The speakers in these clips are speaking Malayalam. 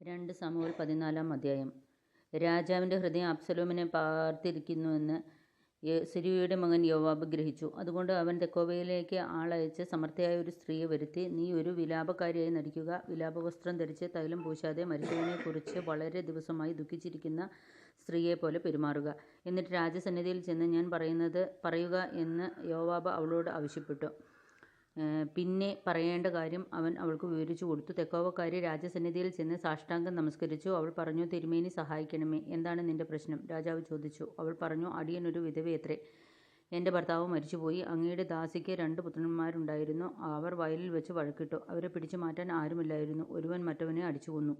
രണ്ട് സമൂഹ പതിനാലാം അധ്യായം രാജാവിന്റെ ഹൃദയം അബ്സലോമിനെ പാർത്തിരിക്കുന്നുവെന്ന് സിരിയയുടെ മകൻ യോവാബ് ഗ്രഹിച്ചു. അതുകൊണ്ട് അവൻ തെക്കോവയിലേക്ക് ആളയച്ച് സമർത്ഥയായ ഒരു സ്ത്രീയെ വരുത്തി, നീ ഒരു വിലാപകാരിയായി നടിക്കുക. വിലാപവസ്ത്രം ധരിച്ച് തൈലം പൂശാതെ മരിച്ചവനെക്കുറിച്ച് വളരെ ദിവസമായി ദുഃഖിച്ചിരിക്കുന്ന സ്ത്രീയെ പോലെ പെരുമാറുക. എന്നിട്ട് രാജസന്നിധിയിൽ ചെന്ന് ഞാൻ പറയുന്നത് പറയുക എന്ന് യോവാബ് അവളോട് ആവശ്യപ്പെട്ടു. പിന്നെ പറയേണ്ട കാര്യം അവൻ അവൾക്ക് വിവരിച്ചു കൊടുത്തു. തെക്കോവക്കാരി രാജസന്നിധിയിൽ ചെന്ന് സാഷ്ടാംഗം നമസ്കരിച്ചു. അവൾ പറഞ്ഞു, തിരുമേനി സഹായിക്കണമേ. എന്താണ് നിന്റെ പ്രശ്നം? രാജാവ് ചോദിച്ചു. അവൾ പറഞ്ഞു, അടിയനൊരു വിധവയത്രേ. എന്റെ ഭർത്താവ് മരിച്ചുപോയി. അങ്ങയുടെ ദാസിക്ക് രണ്ട് പുത്രന്മാരുണ്ടായിരുന്നു. അവർ വയലിൽ വെച്ച് വഴക്കിട്ടു. അവരെ പിടിച്ചു മാറ്റാൻ ആരുമില്ലായിരുന്നു. ഒരുവൻ മറ്റവനെ അടിച്ചു കൊന്നു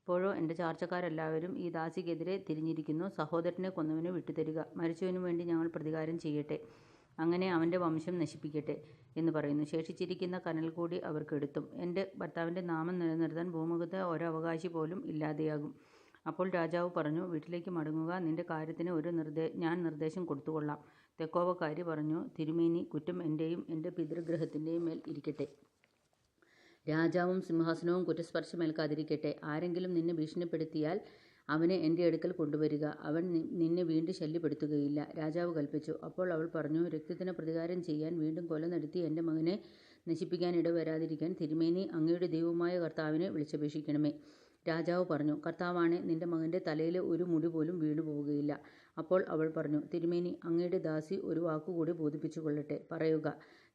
ഇപ്പോഴോ എന്റെ ചാർച്ചക്കാരെല്ലാവരും ഈ ദാസിക്കെതിരെ തിരിഞ്ഞിരിക്കുന്നു. സഹോദരനെ കൊന്നവനെ വിട്ടുതരിക. മരിച്ചവനു വേണ്ടി ഞങ്ങൾ പ്രതികാരം ചെയ്യട്ടെ. അങ്ങനെ അവന്റെ വംശം നശിപ്പിക്കട്ടെ എന്ന് പറയുന്നു. ശേഷിച്ചിരിക്കുന്ന കനൽ കൂടി അവർ കെടുത്തും. എന്റെ ഭർത്താവിന്റെ നാമം നിലനിർത്താൻ ഭൂമുഖത്ത് ഒരവകാശി പോലും ഇല്ലാതെയാകും. അപ്പോൾ രാജാവ് പറഞ്ഞു, വീട്ടിലേക്ക് മടങ്ങുക. നിന്റെ കാര്യത്തിന് ഒരു നിർദ്ദേ ഞാൻ നിർദ്ദേശം കൊടുത്തുകൊള്ളാം. തെക്കോവക്കാരി പറഞ്ഞു, തിരുമേനി, കുറ്റം എന്റെയും എന്റെ പിതൃഗ്രഹത്തിന്റെയും മേൽ ഇരിക്കട്ടെ. രാജാവും സിംഹാസനവും കുറ്റസ്പർശമേൽക്കാതിരിക്കട്ടെ. ആരെങ്കിലും നിന്നെ ഭീഷണിപ്പെടുത്തിയാൽ അവനെ എന്റെ അടുക്കൽ കൊണ്ടുവരിക. അവൻ നിന്നെ വീണ്ടും ശല്യപ്പെടുത്തുകയില്ല. രാജാവ് കൽപ്പിച്ചു അപ്പോൾ അവൾ പറഞ്ഞു, രക്തത്തിന് പ്രതികാരം ചെയ്യാൻ വീണ്ടും കൊല നടത്തി എന്റെ മകനെ നശിപ്പിക്കാൻ ഇടവരാതിരിക്കാൻ തിരുമേനി അങ്ങയുടെ ദൈവമായ കർത്താവിനെ വിളിച്ചപേക്ഷിക്കണമേ. രാജാവ് പറഞ്ഞു, കർത്താവാണ് നിന്റെ മകന്റെ തലയിൽ ഒരു മുടി പോലും വീണു പോവുകയില്ല അപ്പോൾ അവൾ പറഞ്ഞു, തിരുമേനി, അങ്ങയുടെ ദാസി ഒരു വാക്കുകൂടി ബോധിപ്പിച്ചു കൊള്ളട്ടെ പറയുക.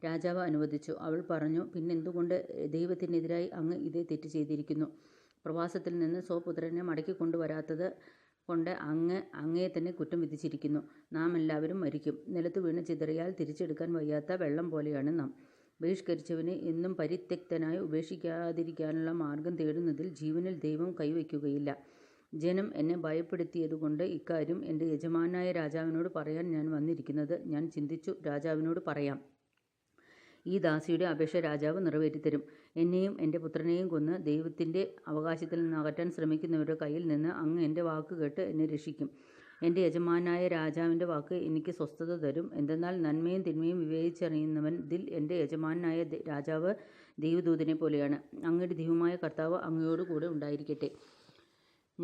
രാജാവ് അനുവദിച്ചു. അവൾ പറഞ്ഞു, പിന്നെന്തുകൊണ്ട് ദൈവത്തിനെതിരായി അങ്ങ് ഇതേ തെറ്റ് ചെയ്തിരിക്കുന്നു? പ്രവാസത്തിൽ നിന്ന് സ്വപുത്രനെ മടക്കിക്കൊണ്ടുവരാത്തത് കൊണ്ട് അങ്ങ് അങ്ങയെ തന്നെ കുറ്റം വിധിച്ചിരിക്കുന്നു. നാം എല്ലാവരും മരിക്കും. നിലത്ത് വീണ് ചിതറിയാൽ തിരിച്ചെടുക്കാൻ വയ്യാത്ത വെള്ളം പോലെയാണ് നാം. ബഹിഷ്കരിച്ചവനെ എന്നും പരിത്യക്തനായി ഉപേക്ഷിക്കാതിരിക്കാനുള്ള മാർഗം തേടുന്നതിൽ ജീവനിൽ ദൈവം കൈവയ്ക്കുകയില്ല. ജനം എന്നെ ഭയപ്പെടുത്തിയതുകൊണ്ട് ഇക്കാര്യം എന്റെ യജമാനായ രാജാവിനോട് പറയാൻ ഞാൻ വന്നിരിക്കുന്നത് ഞാൻ ചിന്തിച്ചു രാജാവിനോട് പറയാം. ഈ ദാസിയുടെ അപേക്ഷ രാജാവ് നിറവേറ്റിത്തരും. എന്നെയും എന്റെ പുത്രനെയും കൊന്ന് ദൈവത്തിന്റെ അവകാശത്തിൽ നിന്ന് അകറ്റാൻ ശ്രമിക്കുന്നവരുടെ കയ്യിൽ നിന്ന് അങ്ങ് എന്റെ വാക്ക് കേട്ട് എന്നെ രക്ഷിക്കും. എന്റെ യജമാനായ രാജാവിന്റെ വാക്ക് എനിക്ക് സ്വസ്ഥത തരും. എന്തെന്നാൽ നന്മയും തിന്മയും വിവേചിച്ചറിയുന്നവൻ ഇതിൽ എന്റെ യജമാനായ രാജാവ് ദൈവദൂതനെ പോലെയാണ് അങ്ങയുടെ ദൈവമായ കർത്താവ് അങ്ങയോട് കൂടെ ഉണ്ടായിരിക്കട്ടെ.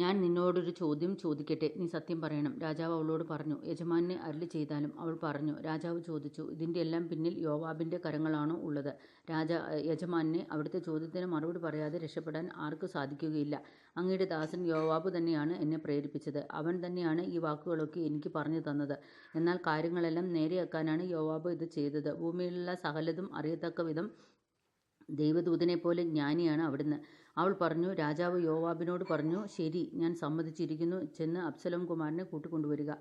ഞാൻ നിന്നോടൊരു ചോദ്യം ചോദിക്കട്ടെ. നീ സത്യം പറയണം. രാജാവ് അവളോട് പറഞ്ഞു, യജമാനെ അരളി ചെയ്താലും അവൾ പറഞ്ഞു. രാജാവ് ചോദിച്ചു, ഇതിന്റെ എല്ലാം പിന്നിൽ യോവാബിന്റെ കരങ്ങളാണോ ഉള്ളത്? യജമാനനേ, അവിടുത്തെ ചോദ്യത്തിന് മറുപടി പറയാതെ രക്ഷപ്പെടാൻ ആർക്ക് സാധിക്കുകയില്ല. അങ്ങയുടെ ദാസൻ യോവാബ് തന്നെയാണ് എന്നെ പ്രേരിപ്പിച്ചത്. അവൻ തന്നെയാണ് ഈ വാക്കുകളൊക്കെ എനിക്ക് പറഞ്ഞു തന്നത്. എന്നാൽ കാര്യങ്ങളെല്ലാം നേരെയാക്കാനാണ് യോവാബ് ഇത് ചെയ്തത്. ഭൂമിയിലുള്ള സകലതും അറിയത്തക്ക ദൈവദൂതനെ പോലെ ജ്ഞാനിയാണ് അവിടുന്ന്. അവൾ പറഞ്ഞു. രാജാവ് യോവാബിനോട് പറഞ്ഞു, ശരി, ഞാൻ സമ്മതിച്ചിരിക്കുന്നു. ചെന്ന് അബ്സലോം കുമാരനെ കൂട്ടിക്കൊണ്ടുവരിക.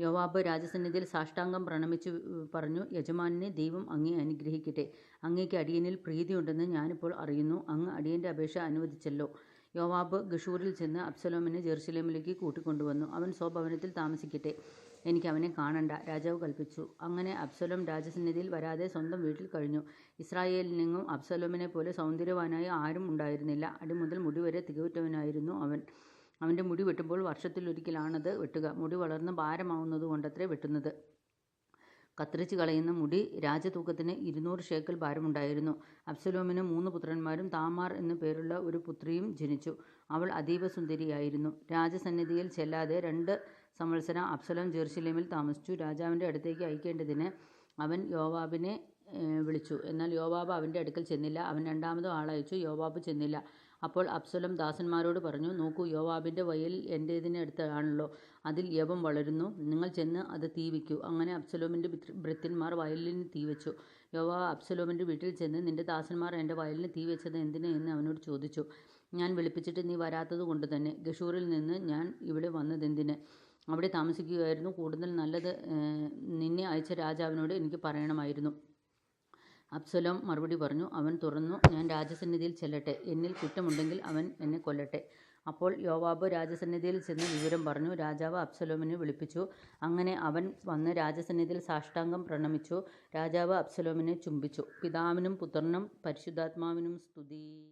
യോവാബ് രാജസന്നിധിയിൽ സാഷ്ടാംഗം പ്രണമിച്ചു പറഞ്ഞു, യജമാനെ ദൈവം അങ്ങേ അനുഗ്രഹിക്കട്ടെ. അങ്ങേക്ക് അടിയനിൽ പ്രീതിയുണ്ടെന്ന് ഞാനിപ്പോൾ അറിയുന്നു. അങ്ങ് അടിയന്റെ അപേക്ഷ അനുവദിച്ചല്ലോ. യോവാബ് ഗഷൂറിൽ ചെന്ന് അബ്സലോമിനെ ജെറുസലേമിലേക്ക് കൂട്ടിക്കൊണ്ടുവന്നു. അവൻ സ്വഭവനത്തിൽ താമസിക്കട്ടെ. എനിക്ക് അവനെ കാണണ്ട. രാജാവ് കൽപ്പിച്ചു അങ്ങനെ അബ്സലോം രാജസന്നിധിയിൽ വരാതെ സ്വന്തം വീട്ടിൽ കഴിഞ്ഞു. ഇസ്രായേലിനെങ്ങും അബ്സലോമിനെ പോലെ സൗന്ദര്യവാനായി ആരും ഉണ്ടായിരുന്നില്ല. അടിമുതൽ മുടിവരെ തികവുറ്റവനായിരുന്നു അവൻ. അവന്റെ മുടി വെട്ടുമ്പോൾ വർഷത്തിലൊരിക്കലാണത് വെട്ടുക. മുടി വളർന്ന് ഭാരമാവുന്നതുകൊണ്ടത്രേ വെട്ടുന്നത്. കത്തിരിച്ച് കളയുന്ന മുടി രാജതൂക്കത്തിന് ഇരുന്നൂറ് ഷേക്കൽ ഭാരമുണ്ടായിരുന്നു. അബ്സലോമിന് മൂന്ന് പുത്രന്മാരും താമാർ എന്നു പേരുള്ള ഒരു പുത്രിയും ജനിച്ചു. അവൾ അതീവ സുന്ദരിയായിരുന്നു. രാജസന്നിധിയിൽ ചെല്ലാതെ രണ്ട് സംവത്സരം അബ്സലോം ജെറുസലേമിൽ താമസിച്ചു. രാജാവിന്റെ അടുത്തേക്ക് അയക്കേണ്ടതിന് അവൻ യോവാബിനെ വിളിച്ചു. എന്നാൽ യോവാബ് അവന്റെ അടുക്കൽ ചെന്നില്ല. അവൻ രണ്ടാമതും ആളയച്ചു. യോവാബ് ചെന്നില്ല. അപ്പോൾ അബ്സലം ദാസന്മാരോട് പറഞ്ഞു, നോക്കൂ, യോവാബിന്റെ വയൽ എന്റേതിനടുത്താണല്ലോ. അതിൽ യവം വളരുന്നു. നിങ്ങൾ ചെന്ന് അത് തീ വയ്ക്കൂ. അങ്ങനെ അബ്സലോമിന്റെ ഭൃത്യന്മാർ വയലിന് തീ വെച്ചു യോവാബ് അബ്സലോമിന്റെ വീട്ടിൽ ചെന്ന്, നിന്റെ ദാസന്മാർ എന്റെ വയലിന് തീ വെച്ചത് എന്തിനു എന്ന് അവനോട് ചോദിച്ചു. ഞാൻ വിളിപ്പിച്ചിട്ട് നീ വരാത്തത് കൊണ്ട് തന്നെ. ഗഷൂറിൽ നിന്ന് ഞാൻ ഇവിടെ വന്നതെന്തിന്? അവിടെ താമസിക്കുകയായിരുന്നു കൂടുതൽ നല്ലത്. നിന്നെ അയച്ച രാജാവിനോട് എനിക്ക് പറയണമായിരുന്നു. അബ്സലോം മറുപടി പറഞ്ഞു. അവൻ തുറന്നു, ഞാൻ രാജസന്നിധിയിൽ ചെല്ലട്ടെ. എന്നിൽ കുറ്റമുണ്ടെങ്കിൽ അവൻ എന്നെ കൊല്ലട്ടെ. അപ്പോൾ യോവാബ് രാജസന്നിധിയിൽ ചെന്ന് വിവരം പറഞ്ഞു. രാജാവ് അബ്സലോമിനെ വിളിപ്പിച്ചു. അങ്ങനെ അവൻ വന്ന് രാജസന്നിധിയിൽ സാഷ്ടാംഗം പ്രണമിച്ചു. രാജാവ് അബ്സലോമിനെ ചുംബിച്ചു. പിതാവിനും പുത്രനും പരിശുദ്ധാത്മാവിനും സ്തുതി.